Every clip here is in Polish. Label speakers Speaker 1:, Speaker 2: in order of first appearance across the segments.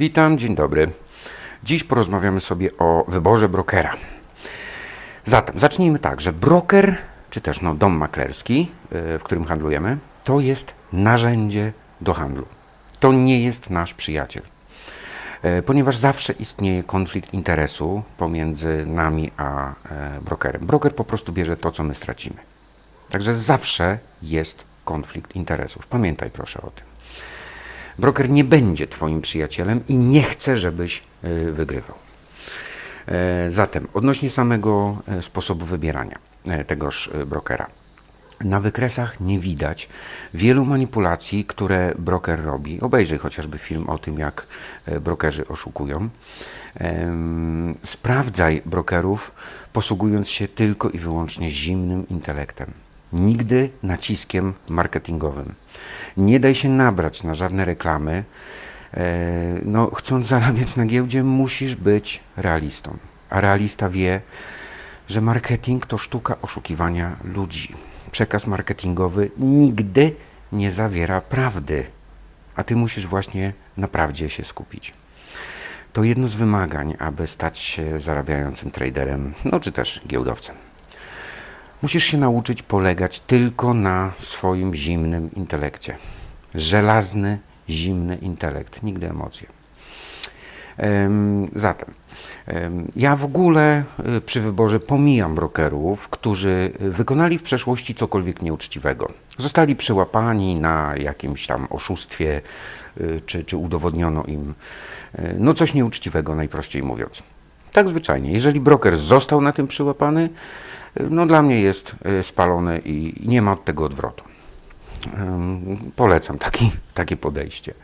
Speaker 1: Witam, dzień dobry. Dziś porozmawiamy sobie o wyborze brokera. Zatem zacznijmy tak, że broker, czy też no, dom maklerski, yy, w którym handlujemy, to jest narzędzie do handlu. To nie jest nasz przyjaciel. E, Ponieważ zawsze istnieje konflikt interesu pomiędzy nami a e, brokerem. Broker po prostu bierze to, co my stracimy. Także zawsze jest konflikt interesów. Pamiętaj proszę o tym. Broker nie będzie Twoim przyjacielem i nie chce, żebyś y, wygrywał. E, Zatem, odnośnie samego e, sposobu wybierania e, tegoż brokera. Na wykresach nie widać wielu manipulacji, które broker robi. Obejrzyj chociażby film o tym, jak brokerzy oszukują. Sprawdzaj brokerów, posługując się tylko i wyłącznie zimnym intelektem. Nigdy naciskiem marketingowym. Nie daj się nabrać na żadne reklamy. E, No, chcąc zarabiać na giełdzie, musisz być realistą. A realista wie, że marketing to sztuka oszukiwania ludzi. Przekaz marketingowy nigdy nie zawiera prawdy, a ty musisz właśnie na prawdzie się skupić. To jedno z wymagań, aby stać się zarabiającym traderem, no czy też giełdowcem. Musisz się nauczyć polegać tylko na swoim zimnym intelekcie. Żelazny, zimny intelekt, nigdy emocje. Em, Zatem, em, ja w ogóle y, przy wyborze pomijam brokerów, którzy y, wykonali w przeszłości cokolwiek nieuczciwego. Zostali przyłapani na jakimś tam oszustwie, y, czy, czy udowodniono im no coś nieuczciwego, najprościej mówiąc. Tak zwyczajnie. Jeżeli broker został na tym przyłapany, no dla mnie jest y, spalony i nie ma od tego odwrotu. Polecam taki, takie podejście.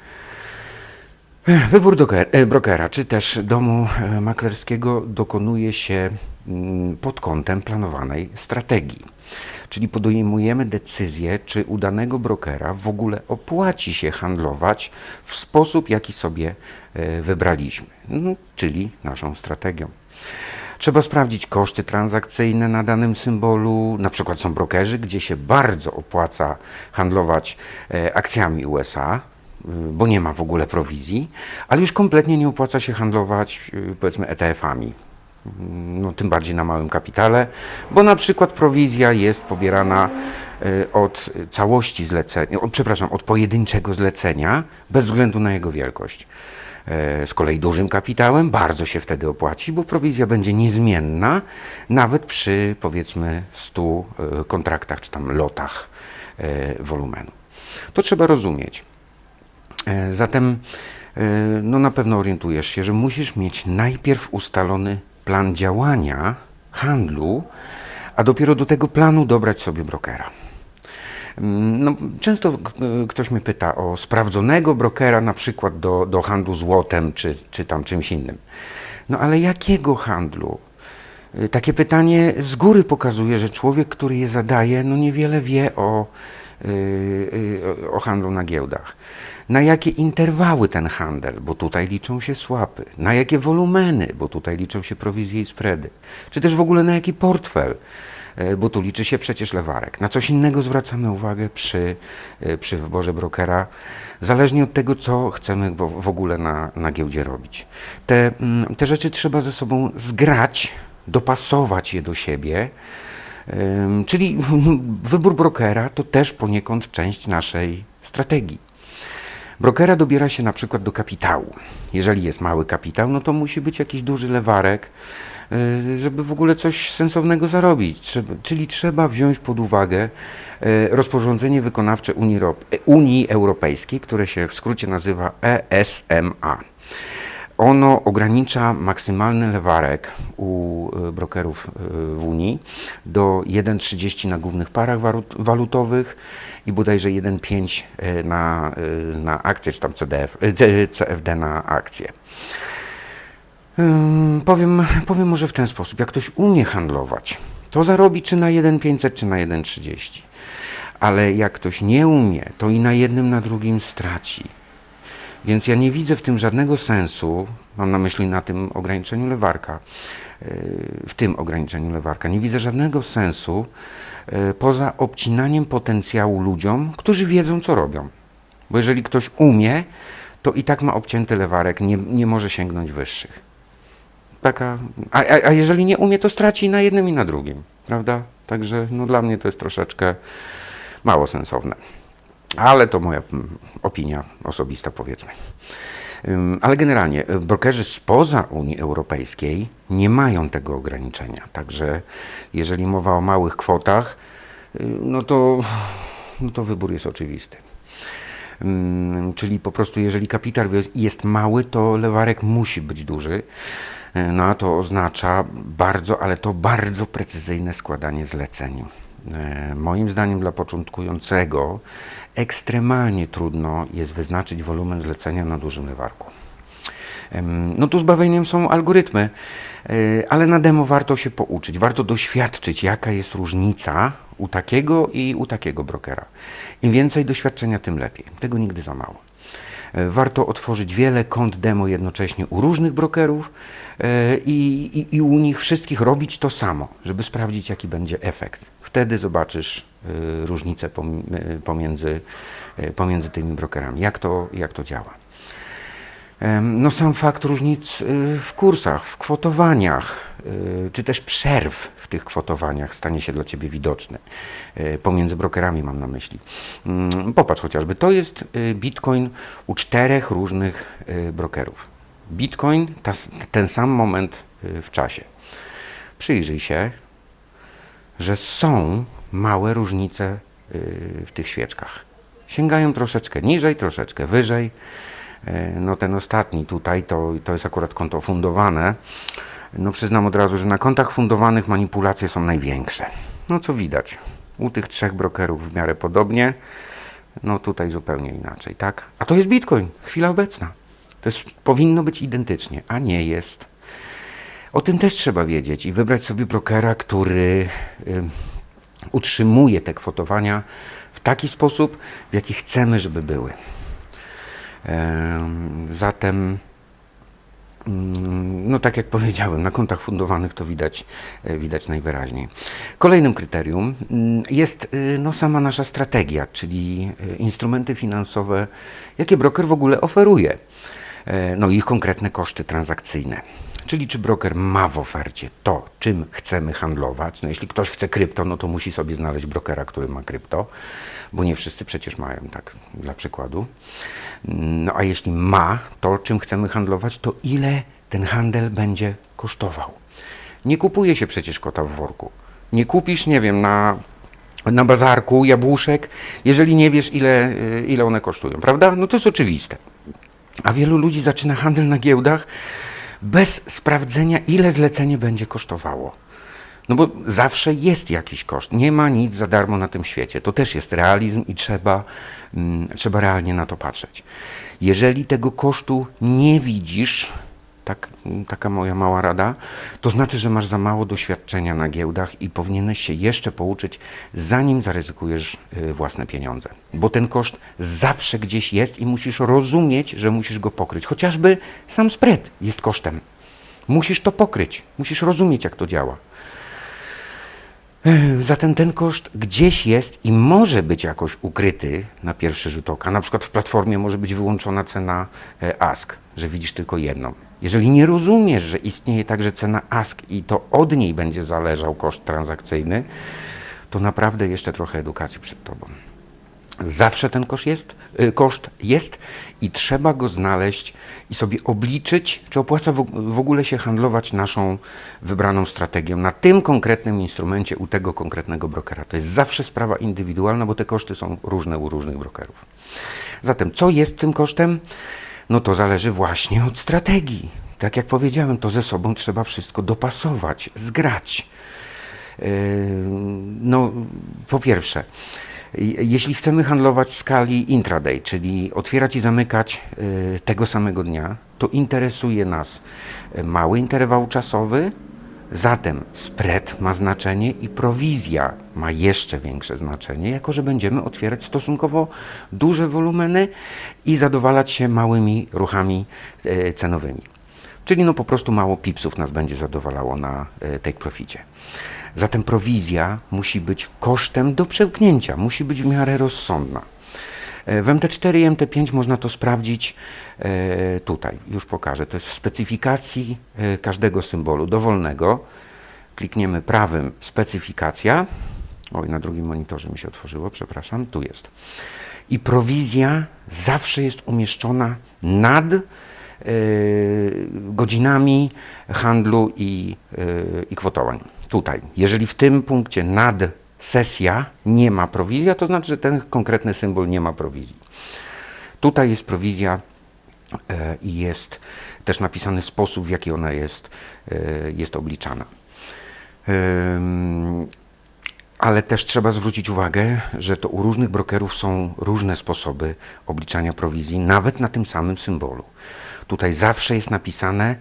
Speaker 1: Wybór e, brokera czy też domu e, maklerskiego dokonuje się mm, pod kątem planowanej strategii. Czyli podejmujemy decyzję, czy u danego brokera w ogóle opłaci się handlować w sposób, jaki sobie e, wybraliśmy, czyli naszą strategią. Trzeba sprawdzić koszty transakcyjne na danym symbolu. Na przykład są brokerzy, gdzie się bardzo opłaca handlować e, akcjami USA, y, bo nie ma w ogóle prowizji, ale już kompletnie nie opłaca się handlować y, powiedzmy ETF-ami. Mm, No, tym bardziej na małym kapitale, bo na przykład prowizja jest pobierana od całości zlecenia, przepraszam, od pojedynczego zlecenia, bez względu na jego wielkość. E, Z kolei dużym kapitałem bardzo się wtedy opłaci, bo prowizja będzie niezmienna, nawet przy powiedzmy 100 e, kontraktach czy tam lotach e, wolumenu. To trzeba rozumieć. Zatem no na pewno orientujesz się, że musisz mieć najpierw ustalony plan działania handlu, a dopiero do tego planu dobrać sobie brokera. Mm, No, często ktoś mnie pyta o sprawdzonego brokera, na przykład do, do handlu złotem czy, czy tam czymś innym. No ale jakiego handlu? Y, Takie pytanie z góry pokazuje, że człowiek, który je zadaje, no niewiele wie o, y, y, o handlu na giełdach. Na jakie interwały ten handel, bo tutaj liczą się słapy. Na jakie wolumeny, bo tutaj liczą się prowizje i spready. Czy też w ogóle na jaki portfel, bo tu liczy się przecież lewarek. Na coś innego zwracamy uwagę przy, e, przy wyborze brokera, zależnie od tego, co chcemy w ogóle na, na giełdzie robić. Te, mm, te rzeczy trzeba ze sobą zgrać, dopasować je do siebie. Czyli wybór brokera to też poniekąd część naszej strategii. Brokera dobiera się na przykład do kapitału. Jeżeli jest mały kapitał, no to musi być jakiś duży lewarek, żeby w ogóle coś sensownego zarobić. Trzeba, czyli trzeba wziąć pod uwagę y, rozporządzenie wykonawcze Unii, Unii Europejskiej, które się w skrócie nazywa ESMA. Ono ogranicza maksymalny lewarek u y, brokerów y, w Unii do 1,30 na głównych parach walut- walutowych i bodajże 1,5 y, na, y, na akcje, czy tam CDF, y, CFD na akcje. Powiem, powiem może w ten sposób, jak ktoś umie handlować, to zarobi czy na 1,500, czy na 1,30. Ale jak ktoś nie umie, to i na jednym, na drugim straci. Więc ja nie widzę w tym żadnego sensu, mam na myśli na tym ograniczeniu lewarka, yy, w tym ograniczeniu lewarka, nie widzę żadnego sensu yy, poza obcinaniem potencjału ludziom, którzy wiedzą, co robią. Bo jeżeli ktoś umie, to i tak ma obcięty lewarek, nie, nie może sięgnąć wyższych. Taka, a, a, a jeżeli nie umie, to straci na jednym i na drugim, prawda? Także no, dla mnie to jest troszeczkę mało sensowne. Ale to moja mm, opinia osobista, powiedzmy. Ale generalnie y, brokerzy spoza Unii Europejskiej nie mają tego ograniczenia. Także jeżeli mowa o małych kwotach, y, no to, no to wybór jest oczywisty. Czyli po prostu jeżeli kapitał jest mały, to lewarek musi być duży. Y, No a to oznacza bardzo, ale to bardzo precyzyjne składanie zleceń. E, Moim zdaniem dla początkującego ekstremalnie trudno jest wyznaczyć wolumen zlecenia na dużym lewarku. No tu zbawieniem są algorytmy, e, ale na demo warto się pouczyć, warto doświadczyć, jaka jest różnica u takiego i u takiego brokera. Im więcej doświadczenia, tym lepiej. Tego nigdy za mało. E, Warto otworzyć wiele kont demo jednocześnie u różnych brokerów e, i, i, i u nich wszystkich robić to samo, żeby sprawdzić, jaki będzie efekt. Wtedy zobaczysz e, różnicę pom- pomiędzy, pomiędzy tymi brokerami, jak to, jak to działa. No sam fakt różnic w kursach, w kwotowaniach, czy też przerw w tych kwotowaniach stanie się dla Ciebie widoczny. Y, Pomiędzy brokerami mam na myśli. Mm, Popatrz chociażby, to jest y, Bitcoin u czterech różnych y, brokerów. Bitcoin, ta, ten sam moment y, w czasie. Przyjrzyj się, że są małe różnice y, w tych świeczkach. Sięgają troszeczkę niżej, troszeczkę wyżej. No ten ostatni tutaj to, to jest akurat konto fundowane. No przyznam od razu, że na kontach fundowanych manipulacje są największe. No co widać, u tych trzech brokerów w miarę podobnie, no tutaj zupełnie inaczej, tak? A to jest Bitcoin, chwila obecna. To jest, powinno być identycznie, a nie jest. O tym też trzeba wiedzieć i wybrać sobie brokera, który y, utrzymuje te kwotowania w taki sposób, w jaki chcemy, żeby były. Em, Zatem, no tak jak powiedziałem, na kontach fundowanych to widać, e, widać najwyraźniej. Kolejnym kryterium mm, jest y, no, sama nasza strategia, czyli y, instrumenty finansowe, jakie broker w ogóle oferuje, E, no i ich konkretne koszty transakcyjne. Czyli czy broker ma w ofercie to, czym chcemy handlować. No jeśli ktoś chce krypto, no to musi sobie znaleźć brokera, który ma krypto, bo nie wszyscy przecież mają, tak dla przykładu. No a jeśli ma to, czym chcemy handlować, to ile ten handel będzie kosztował. Nie kupuje się przecież kota w worku. Nie kupisz, nie wiem, na, na bazarku jabłuszek, jeżeli nie wiesz, ile, y, ile one kosztują, prawda? No to jest oczywiste. A wielu ludzi zaczyna handel na giełdach bez sprawdzenia, ile zlecenie będzie kosztowało. No bo zawsze jest jakiś koszt. Nie ma nic za darmo na tym świecie. To też jest realizm i trzeba, mm, trzeba realnie na to patrzeć. Jeżeli tego kosztu nie widzisz, tak, taka moja mała rada, to znaczy, że masz za mało doświadczenia na giełdach i powinieneś się jeszcze pouczyć, zanim zaryzykujesz y, własne pieniądze. Bo ten koszt zawsze gdzieś jest i musisz rozumieć, że musisz go pokryć. Chociażby sam spread jest kosztem. Musisz to pokryć, musisz rozumieć, jak to działa. Zatem ten koszt gdzieś jest i może być jakoś ukryty na pierwszy rzut oka. Na przykład w platformie może być wyłączona cena e, ASK, że widzisz tylko jedną. Jeżeli nie rozumiesz, że istnieje także cena ASK i to od niej będzie zależał koszt transakcyjny, to naprawdę jeszcze trochę edukacji przed tobą. Zawsze ten koszt jest, y, koszt jest i trzeba go znaleźć i sobie obliczyć, czy opłaca w, ogóle się handlować naszą wybraną strategią na tym konkretnym instrumencie u tego konkretnego brokera. To jest zawsze sprawa indywidualna, bo te koszty są różne u różnych brokerów. Zatem, co jest tym kosztem? No to zależy właśnie od strategii. Tak jak powiedziałem, to ze sobą trzeba wszystko dopasować, zgrać. Yy, No, po pierwsze, jeśli chcemy handlować w skali intraday, czyli otwierać i zamykać yy, tego samego dnia, to interesuje nas yy, mały interwał czasowy, zatem spread ma znaczenie i prowizja ma jeszcze większe znaczenie, jako że będziemy otwierać stosunkowo duże wolumeny i zadowalać się małymi ruchami yy, cenowymi. Czyli no po prostu mało pipsów nas będzie zadowalało na take proficie. Zatem prowizja musi być kosztem do przełknięcia, musi być w miarę rozsądna. E, W MT4 i MT5 można to sprawdzić e, tutaj, już pokażę. To jest w specyfikacji e, każdego symbolu dowolnego. Klikniemy prawym specyfikacja. Oj, na drugim monitorze mi się otworzyło, przepraszam, tu jest. I prowizja zawsze jest umieszczona nad godzinami handlu i, i kwotowań. Tutaj. Jeżeli w tym punkcie nad sesja nie ma prowizja, to znaczy, że ten konkretny symbol nie ma prowizji. Tutaj jest prowizja e, i jest też napisany sposób, w jaki ona jest, e, jest obliczana. Ale też trzeba zwrócić uwagę, że to u różnych brokerów są różne sposoby obliczania prowizji, nawet na tym samym symbolu. Tutaj zawsze jest napisane,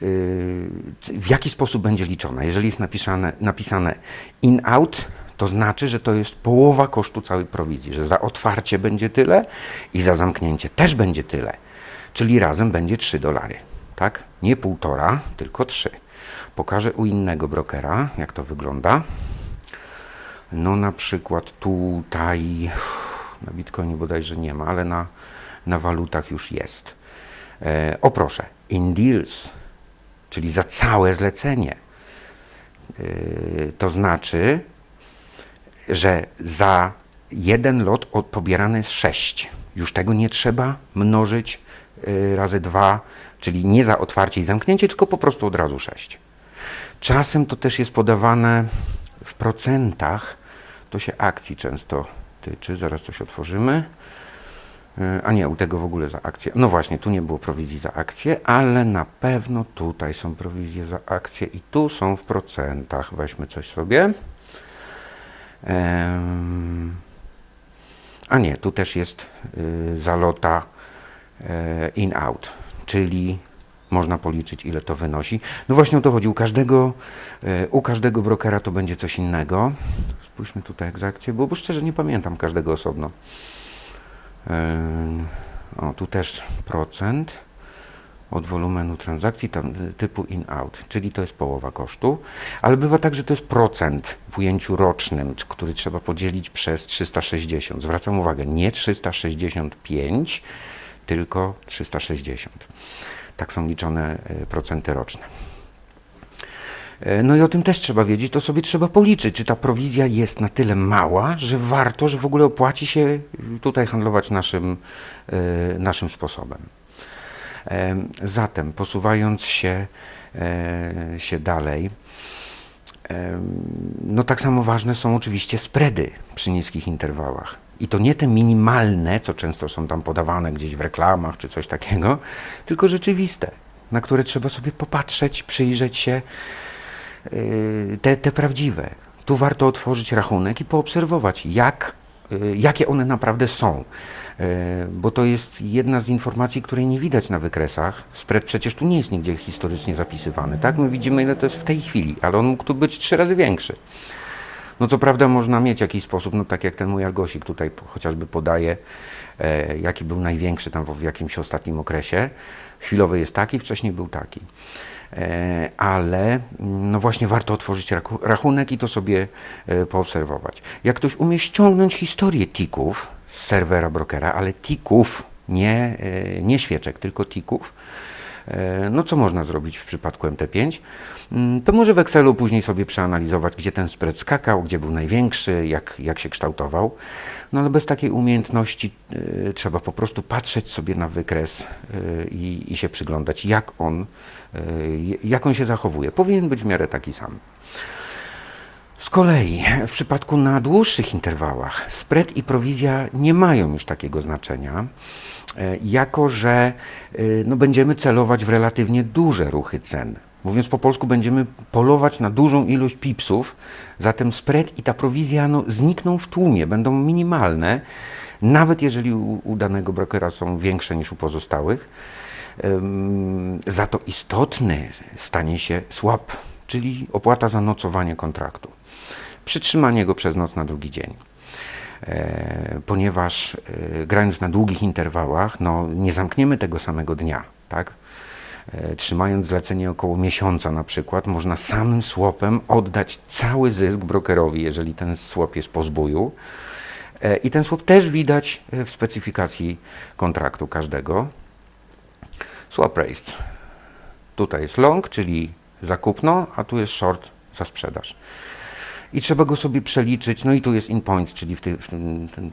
Speaker 1: w jaki sposób będzie liczona. Jeżeli jest napisane, napisane in-out, to znaczy, że to jest połowa kosztu całej prowizji, że za otwarcie będzie tyle i za zamknięcie też będzie tyle. Czyli razem będzie 3 dolary. Tak? Nie półtora, tylko 3. Pokażę u innego brokera, jak to wygląda. No na przykład tutaj, na Bitcoinie bodajże nie ma, ale na, na walutach już jest. E, o proszę, in deals, czyli za całe zlecenie. E, to znaczy, że za jeden lot pobierane jest 6. Już tego nie trzeba mnożyć y, razy 2, czyli nie za otwarcie i zamknięcie, tylko po prostu od razu 6. Czasem to też jest podawane w procentach. To się akcji często tyczy. Zaraz coś otworzymy. Y, A nie, u tego w ogóle za akcję. No właśnie, tu nie było prowizji za akcję, ale na pewno tutaj są prowizje za akcję i tu są w procentach. Weźmy coś sobie. A nie, tu też jest y, zalota e, in-out, czyli można policzyć, ile to wynosi. No właśnie o to chodzi. U każdego, e, u każdego brokera to będzie coś innego. Spójrzmy tutaj jak za akcję, bo, bo szczerze nie pamiętam każdego osobno. O, tu też procent od wolumenu transakcji tam, y, typu in-out, czyli to jest połowa kosztu, ale bywa tak, że to jest procent w ujęciu rocznym, który trzeba podzielić przez 360. Zwracam uwagę, nie 365, tylko 360. Tak są liczone y, procenty roczne. E, No i o tym też trzeba wiedzieć, to sobie trzeba policzyć, czy ta prowizja jest na tyle mała, że warto, że w ogóle opłaci się tutaj handlować naszym, y, naszym sposobem. Em, Zatem, posuwając się, e, się dalej, no tak samo ważne są oczywiście spready przy niskich interwałach. I to nie te minimalne, co często są tam podawane gdzieś w reklamach czy coś takiego, tylko rzeczywiste, na które trzeba sobie popatrzeć, przyjrzeć się, te, te prawdziwe. Tu warto otworzyć rachunek i poobserwować, jak, yy, jakie one naprawdę są. Yy, Bo to jest jedna z informacji, której nie widać na wykresach. Spread przecież tu nie jest nigdzie historycznie zapisywany. Tak? My widzimy, ile to jest w tej chwili, ale on mógł tu być trzy razy większy. No co prawda można mieć jakiś sposób, no tak jak ten mój algosik tutaj chociażby podaje, e, jaki był największy tam w jakimś ostatnim okresie. Chwilowy jest taki, wcześniej był taki. E, ale mm, no właśnie warto otworzyć rachunek i to sobie e, poobserwować. Jak ktoś umie ściągnąć historię tików z serwera brokera, ale tików, nie, e, nie świeczek, tylko tików, No co można zrobić w przypadku MT5? Mm, To może w Excelu później sobie przeanalizować, gdzie ten spread skakał, gdzie był największy, jak, jak się kształtował. No ale bez takiej umiejętności e, trzeba po prostu patrzeć sobie na wykres e, i, się przyglądać, jak on, e, jak on się zachowuje. Powinien być w miarę taki sam. Z kolei w przypadku na dłuższych interwałach spread i prowizja nie mają już takiego znaczenia, e, jako że e, no, będziemy celować w relatywnie duże ruchy cen. Mówiąc po polsku, będziemy polować na dużą ilość pipsów, zatem spread i ta prowizja no, znikną w tłumie, będą minimalne, nawet jeżeli u, u danego brokera są większe niż u pozostałych. Ym, Za to istotny stanie się swap, czyli opłata za nocowanie kontraktu. Przytrzymanie go przez noc na drugi dzień. E, ponieważ e, grając na długich interwałach, no, nie zamkniemy tego samego dnia, tak? E, Trzymając zlecenie około miesiąca na przykład, można samym swapem oddać cały zysk brokerowi, jeżeli ten swap jest po zbóju. I ten swap też widać w specyfikacji kontraktu każdego. Swap rates. Tutaj jest long, czyli za kupno, a tu jest short za sprzedaż. I trzeba go sobie przeliczyć. No i tu jest in points, czyli w ty, w tym, ten,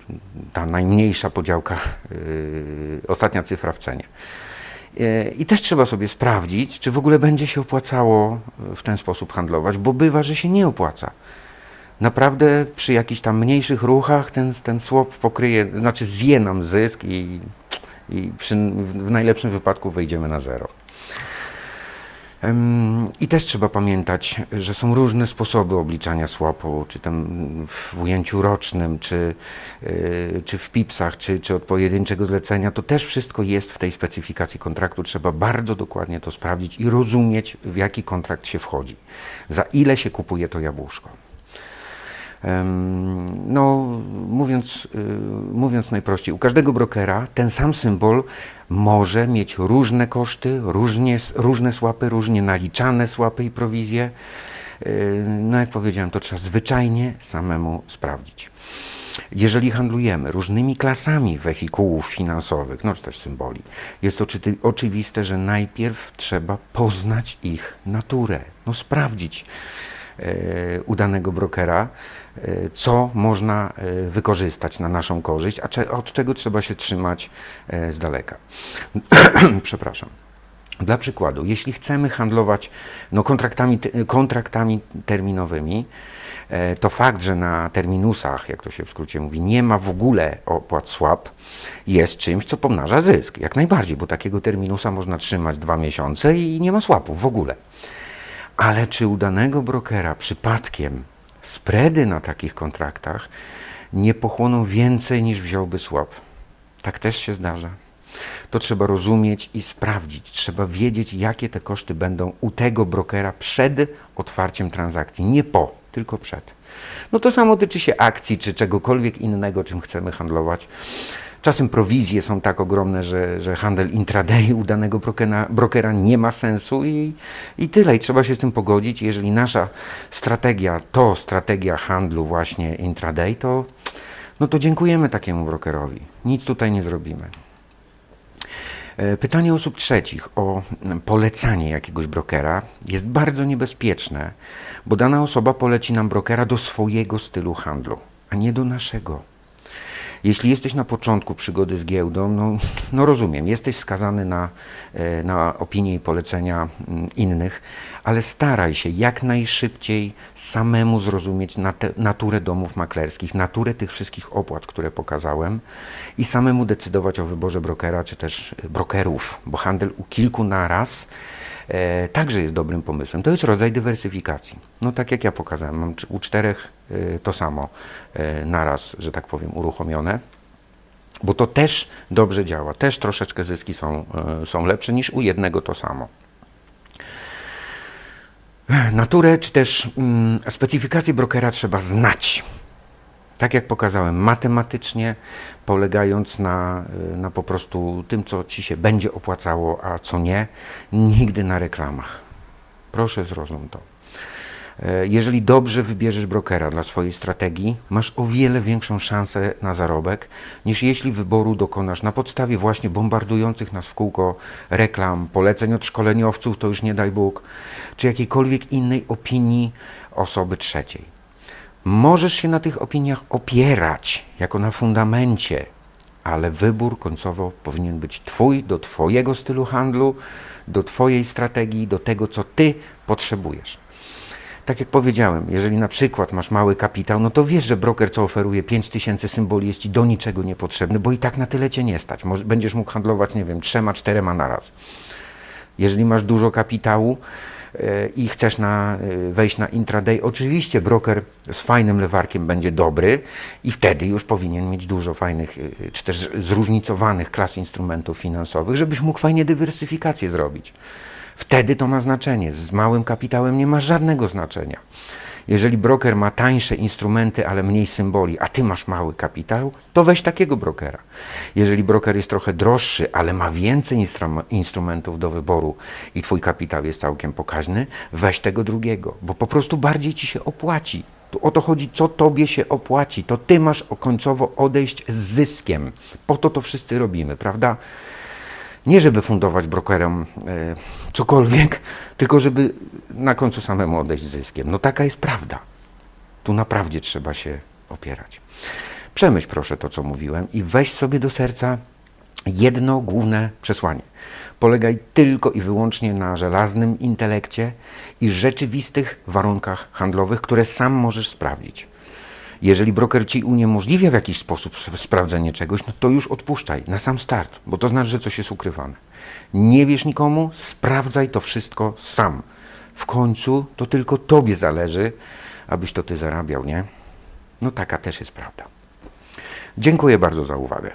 Speaker 1: ta najmniejsza podziałka, yy, ostatnia cyfra w cenie. Yy, I też trzeba sobie sprawdzić, czy w ogóle będzie się opłacało w ten sposób handlować, bo bywa, że się nie opłaca. Naprawdę przy jakichś tam mniejszych ruchach ten, ten swap pokryje, znaczy zje nam zysk i, i przy, w najlepszym wypadku wejdziemy na zero. I też trzeba pamiętać, że są różne sposoby obliczania swapu, czy tam w ujęciu rocznym, czy, yy, czy w pipsach, czy, czy od pojedynczego zlecenia. To też wszystko jest w tej specyfikacji kontraktu. Trzeba bardzo dokładnie to sprawdzić i rozumieć, w jaki kontrakt się wchodzi, za ile się kupuje to jabłuszko. No, mówiąc, y, mówiąc najprościej, u każdego brokera ten sam symbol może mieć różne koszty, różnie, różne słapy, różnie naliczane słapy i prowizje. Y, No, jak powiedziałem, to trzeba zwyczajnie samemu sprawdzić. Jeżeli handlujemy różnymi klasami wehikułów finansowych, no czy też symboli, jest oczy- oczywiste, że najpierw trzeba poznać ich naturę, no sprawdzić udanego brokera, e, co można e, wykorzystać na naszą korzyść, a od czego trzeba się trzymać e, z daleka. Przepraszam. Dla przykładu, jeśli chcemy handlować no, kontraktami, kontraktami terminowymi, e, to fakt, że na terminusach, jak to się w skrócie mówi, nie ma w ogóle opłat swap, jest czymś, co pomnaża zysk. Jak najbardziej, bo takiego terminusa można trzymać dwa miesiące i nie ma swapów w ogóle. Ale czy u danego brokera przypadkiem spready na takich kontraktach nie pochłoną więcej niż wziąłby swap? Tak też się zdarza. To trzeba rozumieć i sprawdzić. Trzeba wiedzieć, jakie te koszty będą u tego brokera przed otwarciem transakcji. Nie po, tylko przed. No to samo tyczy się akcji czy czegokolwiek innego, czym chcemy handlować. Czasem prowizje są tak ogromne, że, że handel intraday u danego brokera, brokera nie ma sensu i, i tyle. I trzeba się z tym pogodzić. Jeżeli nasza strategia to strategia handlu właśnie intraday, to, no to dziękujemy takiemu brokerowi. Nic tutaj nie zrobimy. E, Pytanie osób trzecich o mm, polecanie jakiegoś brokera jest bardzo niebezpieczne, bo dana osoba poleci nam brokera do swojego stylu handlu, a nie do naszego. Jeśli jesteś na początku przygody z giełdą, no, no rozumiem, jesteś skazany na, e, na opinie i polecenia mm, innych, ale staraj się jak najszybciej samemu zrozumieć nat- naturę domów maklerskich, naturę tych wszystkich opłat, które pokazałem i samemu decydować o wyborze brokera czy też brokerów, bo handel u kilku naraz e, także jest dobrym pomysłem. To jest rodzaj dywersyfikacji. No tak jak ja pokazałem, mam u czterech e, to samo e, naraz, że tak powiem, uruchomione. Bo to też dobrze działa, też troszeczkę zyski są, e, są lepsze niż u jednego to samo. Naturę czy też mm, specyfikację brokera trzeba znać. Tak jak pokazałem, matematycznie, polegając na, y, na po prostu tym, co ci się będzie opłacało, a co nie, nigdy na reklamach. Proszę zrozum to. E, Jeżeli dobrze wybierzesz brokera dla swojej strategii, masz o wiele większą szansę na zarobek, niż jeśli wyboru dokonasz na podstawie właśnie bombardujących nas w kółko reklam, poleceń od szkoleniowców, to już nie daj Bóg, czy jakiejkolwiek innej opinii osoby trzeciej. Możesz się na tych opiniach opierać jako na fundamencie, ale wybór końcowo powinien być Twój, do Twojego stylu handlu, do Twojej strategii, do tego, co Ty potrzebujesz. Tak jak powiedziałem, jeżeli na przykład masz mały kapitał, no to wiesz, że broker, co oferuje 5000 symboli, jest ci do niczego niepotrzebny, bo i tak na tyle cię nie stać. Będziesz mógł handlować, nie wiem, trzema, czterema naraz. Jeżeli masz dużo kapitału i chcesz na, e, wejść na intraday, oczywiście broker z fajnym lewarkiem będzie dobry i wtedy już powinien mieć dużo fajnych, e, czy też zróżnicowanych klas instrumentów finansowych, żebyś mógł fajnie dywersyfikację zrobić. Wtedy to ma znaczenie. Z małym kapitałem nie ma żadnego znaczenia. Jeżeli broker ma tańsze instrumenty, ale mniej symboli, a ty masz mały kapitał, to weź takiego brokera. Jeżeli broker jest trochę droższy, ale ma więcej instrum- instrumentów do wyboru i twój kapitał jest całkiem pokaźny, weź tego drugiego, bo po prostu bardziej ci się opłaci Tu o to chodzi, co tobie się opłaci. To ty masz końcowo odejść z zyskiem. Po to to wszyscy robimy, prawda? Nie żeby fundować brokerom e, cokolwiek, tylko żeby na końcu samemu odejść z zyskiem. No taka jest prawda. Tu naprawdę trzeba się opierać. Przemyśl proszę to, co mówiłem i weź sobie do serca jedno główne przesłanie. Polegaj tylko i wyłącznie na żelaznym intelekcie i rzeczywistych warunkach handlowych, które sam możesz sprawdzić. Jeżeli broker ci uniemożliwia w jakiś sposób sp- sprawdzenie czegoś, no to już odpuszczaj na sam start, bo to znaczy, że coś jest ukrywane. Nie wierz nikomu, sprawdzaj to wszystko sam. W końcu to tylko tobie zależy, abyś to ty zarabiał, nie? No taka też jest prawda. Dziękuję bardzo za uwagę.